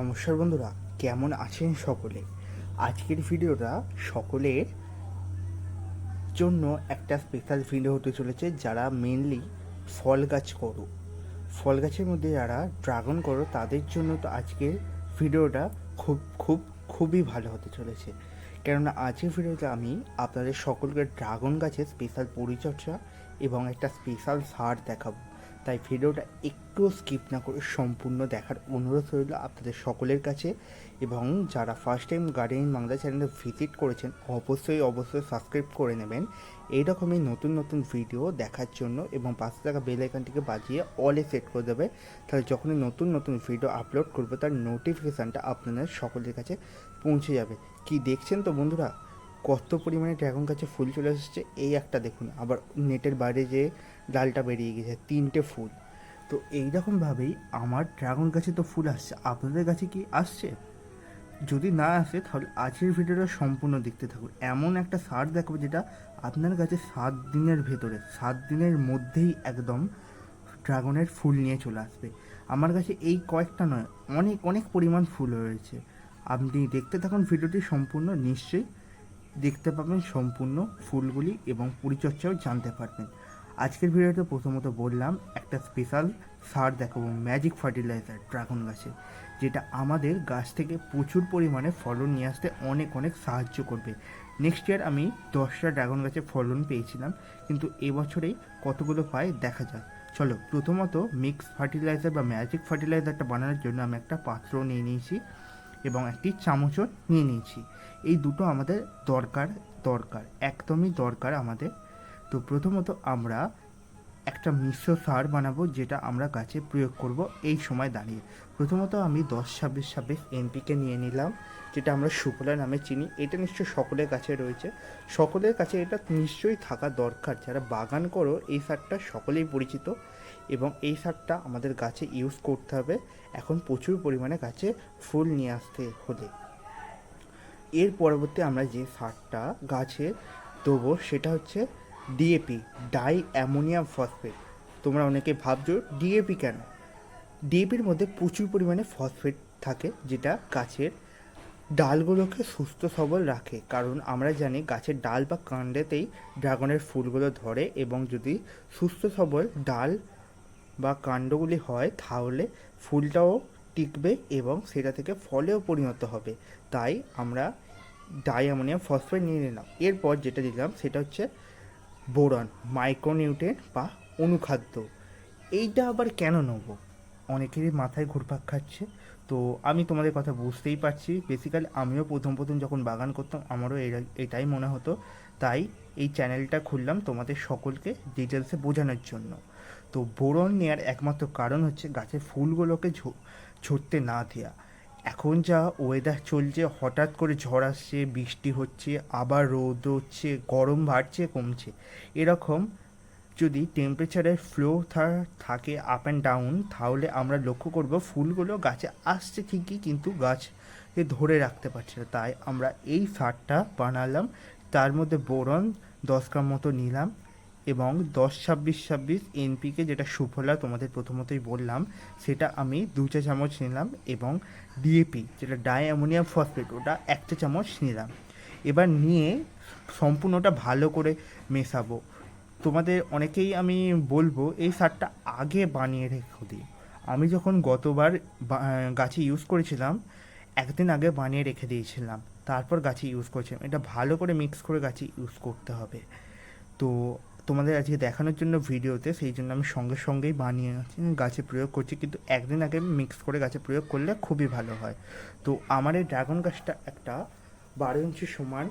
নমস্কার বন্ধুরা, কেমন আছেন সকলে? আজকের ভিডিওটা সকলের জন্য একটা স্পেশাল ভিডিও হতে চলেছে যারা মেনলি ফল গাছ করো। ফল গাছের মধ্যে যারা ড্রাগন করো, তাদের জন্য তো আজকের ভিডিওটা খুব খুব, খুবই ভালো হতে চলেছে। কেননা আজকের ভিডিওতে আমি আপনাদের সকলকে ড্রাগন গাছের স্পেশাল পরিচর্যা এবং একটা স্পেশাল সার দেখাবো। তাই ভিডিওটা একটু স্কিপ না করে সম্পূর্ণ দেখার অনুরোধ রইল আপনাদের সকলের কাছে। এবং যারা ফার্স্ট টাইম গার্ডেন বাংলা চ্যানেলে ভিজিট করেছেন, অবশ্যই অবশ্যই সাবস্ক্রাইব করে নেবেন। এই রকমই নতুন নতুন ভিডিও দেখার জন্য এবং পাশে থাকা বেল আইকনটিকে বাজিয়ে অলে সেট করে দেবে। তাহলে যখনই নতুন নতুন ভিডিও আপলোড করব, তার নোটিফিকেশানটা আপনাদের সকলের কাছে পৌঁছে যাবে। কি দেখছেন তো বন্ধুরা? কত পরিমাণে ড্রাগন গাছে ফুল চলে এসেছে, এই একটা দেখুন। আবার নেটের বাইরে যে ডালটা বেরিয়ে গেছে, তিনটে ফুল। তো এইরকমভাবেই আমার ড্রাগন গাছে তো ফুল আসছে। আপনাদের কাছে কি আসছে? যদি না আসে, তাহলে আজকের ভিডিওটা সম্পূর্ণ দেখতে থাকুন। এমন একটা সার দেখাবো যেটা আপনার কাছে সাত দিনের ভেতরে, সাত দিনের মধ্যেই একদম ড্রাগনের ফুল নিয়ে চলে আসবে। আমার কাছে এই কয়েকটা নয়, অনেক অনেক পরিমাণ ফুল রয়েছে। আপনি দেখতে থাকুন ভিডিওটি সম্পূর্ণ, নিশ্চয়ই দেখতে পাবেন সম্পূর্ণ ফুলগুলি এবং পরিচর্যাও জানতে পারবেন। আজকের ভিডিওতে প্রথমত বললাম, একটা স্পেশাল সার দেখাবো ম্যাজিক ফার্টিলাইজার ড্রাগন গাছে, যেটা আমাদের গাছ থেকে প্রচুর পরিমাণে ফলন নিয়ে আসতে অনেক অনেক সাহায্য করবে। নেক্সট ইয়ার আমি দশটা ড্রাগন গাছে ফলন পেয়েছিলাম, কিন্তু এবছরেই কতগুলো পাই দেখা যাক। চলো, প্রথমত মিক্স ফার্টিলাইজার বা ম্যাজিক ফার্টিলাইজারটা বানানোর জন্য আমি একটা পাত্র নিয়ে নিয়েছি এবং একটি চামচও নিয়ে নিয়েছি। এই দুটো আমাদের দরকার দরকার, একদমই দরকার আমাদের তো প্রথমত আমরা একটা মিশ্র সার বানাবো যেটা আমরা গাছে প্রয়োগ করব এই সময় দাঁড়িয়ে। প্রথমত আমি দশ ছাব্বিশ ছাব্বিশ এনপিকে নিয়ে নিলাম, যেটা আমরা সুফলা নামে চিনি। এটা নিশ্চয়ই সকলের কাছে রয়েছে। সকলের কাছে এটা নিশ্চয়ই থাকা দরকার। যারা বাগান করো, এই সারটা সকলেই পরিচিত এবং এই সারটা আমাদের গাছে ইউজ করতে হবে। এখন প্রচুর পরিমাণে গাছে ফুল নিয়ে আসতে হলে। এর পরবর্তী আমরা যে সারটা গাছে দেবো, সেটা হচ্ছে ডিএপি ডাই অ্যামোনিয়াম ফসফেট তোমরা অনেকে ভাবছ ডিএপি কেন? ডিএপির মধ্যে প্রচুর পরিমাণে ফসফেট থাকে, যেটা গাছের ডালগুলোকে সুস্থ সবল রাখে। কারণ আমরা জানি গাছের ডাল বা কাণ্ডেতেই ড্রাগনের ফুলগুলো ধরে এবং যদি সুস্থ সবল ডাল বা কাণ্ডগুলি হয়, তাহলে ফুলটাও টিকবে এবং সেটা থেকে ফলেও পরিণত হবে। তাই আমরা ডাই অ্যামোনিয়াম ফসফেট নিয়ে নিলাম। এরপর যেটা দিলাম, সেটা হচ্ছে বোরন মাইক্রোনিউট্রেন্ট বা অনুখাদ্য। এইটা আবার কেন নেব? অনেকেরই মাথায় ঘুরপাক খাচ্ছে। তো আমি তোমাদের কথা বুঝতেই পারছি। বেসিক্যালি আমিও প্রথম প্রথম যখন বাগান করতাম, আমারও এটাই মনে হতো। তাই এই চ্যানেলটা খুললাম তোমাদের সকলকে ডিটেলসে বোঝানোর জন্য। তো বোরন নেওয়ার একমাত্র কারণ হচ্ছে গাছের ফুলগুলোকে ঝরতে না দেওয়া এখন যা ওয়েদার চলছে, হঠাৎ করে ঝড় আসছে, বৃষ্টি হচ্ছে, আবার রোদ হচ্ছে, গরম বাড়ছে, কমছে। এরকম যদি টেম্পারেচারের ফ্লো থাকে আপ অ্যান্ড ডাউন তাহলে আমরা লক্ষ্য করব ফুলগুলো গাছে আসছে ঠিকই, কিন্তু গাছকে ধরে রাখতে পারছে না। তাই আমরা এই সারটা বানালাম, তার মধ্যে বোরন দশ গ্রাম মতো নিলাম এবং দশ ছাব্বিশ ছাব্বিশ এনপিকে যেটা সুফলা তোমাদের প্রথমতই বললাম, সেটা আমি দু চা চামচ নিলাম এবং ডিএপি যেটা ডাই অ্যামোনিয়াম ফসফেট ওটা এক চা চামচ নিলাম। এবার নিয়ে সম্পূর্ণটা ভালো করে মেশাবো। তোমাদের অনেকেই আমি বলব, এই সারটা আগে বানিয়ে রেখে দিই আমি যখন গতবার গাছে ইউজ করেছিলাম, একদিন আগে বানিয়ে রেখে দিয়েছিলাম। তারপর গাছে ইউজ করেছিলাম। এটা ভালো করে মিক্স করে গাছে ইউজ করতে হবে। তো তোমাদের আজকে দেখানোর জন্য ভিডিওতে, সেই জন্য আমি সঙ্গে সঙ্গেই বানিয়ে গাছে প্রয়োগ করছি, কিন্তু একদিন আগে মিক্স করে গাছে প্রয়োগ করলে খুবই ভালো হয়। তো আমার এই ড্রাগন গাছটা একটা বারো ইঞ্চি সমান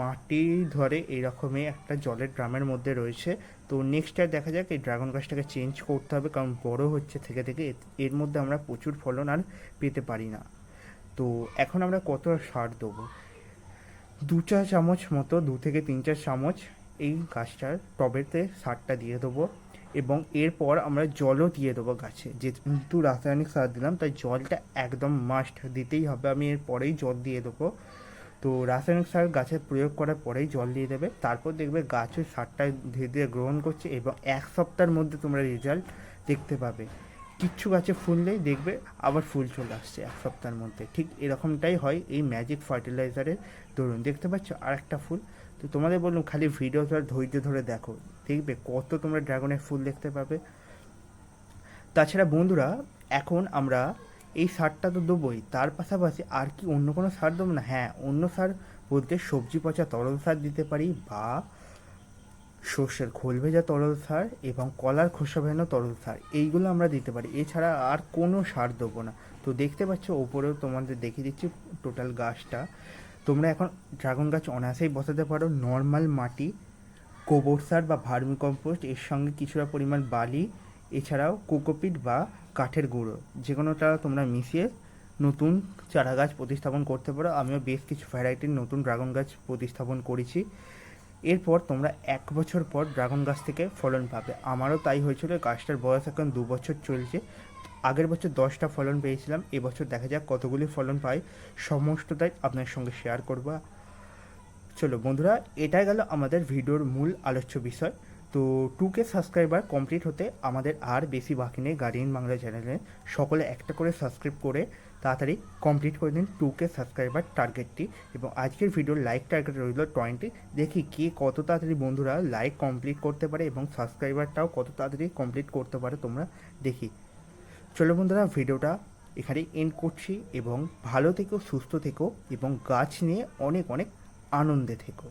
মাটি ধরে এইরকমই একটা জলের ড্রামের মধ্যে রয়েছে। তো নেক্সট ইয়ার দেখা যাক এই ড্রাগন গাছটাকে চেঞ্জ করতে হবে, কারণ বড় হচ্ছে থেকে থেকে, এর মধ্যে আমরা প্রচুর ফলন আর পেতে পারি না। তো এখন আমরা কত সার দেবো? দু চা চামচ মতো, দু থেকে তিন চার চামচ এই গাছটার টবেতে সারটা দিয়ে দেবো এবং এরপর আমরা জলও দিয়ে দেবো গাছে। যেহেতু রাসায়নিক সার দিলাম, তাই জলটা একদম মাস্ট দিতেই হবে। আমি এর পরেই জল দিয়ে দেবো। তো রাসায়নিক সার গাছে প্রয়োগ করার পরেই জল দিয়ে দেবে। তারপর দেখবে গাছের সারটা ধীরে ধীরে গ্রহণ করছে এবং এক সপ্তাহের মধ্যে তোমরা রেজাল্ট দেখতে পাবে। কিচ্ছু গাছে ফুল নেই, দেখবে আবার ফুল চলে আসছে এক সপ্তাহের মধ্যে। ঠিক এরকমটাই হয় এই ম্যাজিক ফার্টিলাইজারের দরুন। দেখতে পাচ্ছ আর একটা ফুল। তো তোমাদের বললাম খালি ভিডিওটা ধৈর্য ধরে দেখো, দেখবে কত তোমরা ড্রাগনের ফুল দেখতে পাবে। তাছাড়া বন্ধুরা, এখন আমরা এই সারটা তো দেবোই, তার পাশাপাশি আর কি অন্য কোনো সার দেবো না? হ্যাঁ অন্য সার বলতে সবজি পচা তরল সার দিতে পারি বা সর্ষের খোল ভেজা তরল সার এবং কলার খোসা ভেজানো তরল সার, এইগুলো আমরা দিতে পারি। এছাড়া আর কোনো সার দেবো না। তো দেখতে পাচ্ছ, ওপরেও তোমাদের দেখিয়ে দিচ্ছি টোটাল গাছটা। তোমরা এখন ড্রাগন গাছ অনায়াসেই বসাতে পারো। নর্মাল মাটি, গোবর সার বা ভার্মি কম্পোস্ট এর সঙ্গে কিছুটা পরিমাণ বালি, এছাড়াও কোকোপিট বা কাঠের গুঁড়ো। যে কোনোটা তোমরা মিশিয়ে নতুন চারা গাছ প্রতিস্থাপন করতে পারো। আমিও বেশ কিছু ভ্যারাইটির নতুন ড্রাগন গাছ প্রতিস্থাপন করেছি। এরপর তোমরা এক বছর পর ড্রাগন গাছ থেকে ফলন পাবে। আমারও তাই হয়েছিল গাছটার বয়স এখন দু বছর চলছে। আগের বছর দশটা ফলন পেয়েছিলাম এবছর দেখা যাক কতগুলি ফলন পাই। সমস্তটাই আপনার সঙ্গে শেয়ার করব। চলো বন্ধুরা, এটাই গেল আমাদের ভিডিওর মূল আলোচ্য বিষয়। তো টু কে সাবস্ক্রাইবার কমপ্লিট হতে আমাদের আর বেশি বাকি নেই গার্ডিয়ান বাংলা চ্যানেলে সকলে একটা করে সাবস্ক্রাইব করে তাড়াতাড়ি কমপ্লিট করে দিন টু কে সাবস্ক্রাইবার টার্গেটটি এবং আজকের ভিডিওর লাইক টার্গেট রইল টোয়েন্টি দেখি কে কত তাড়াতাড়ি বন্ধুরা লাইক কমপ্লিট করতে পারে এবং সাবস্ক্রাইবারটাও কত তাড়াতাড়ি কমপ্লিট করতে পারে তোমরা দেখি। চলো বন্ধুরা, ভিডিওটা এখানে এন্ড করছি এবং ভালো থেকো, সুস্থ থেকো এবং গাছ নিয়ে অনেক অনেক আনন্দে থেকো।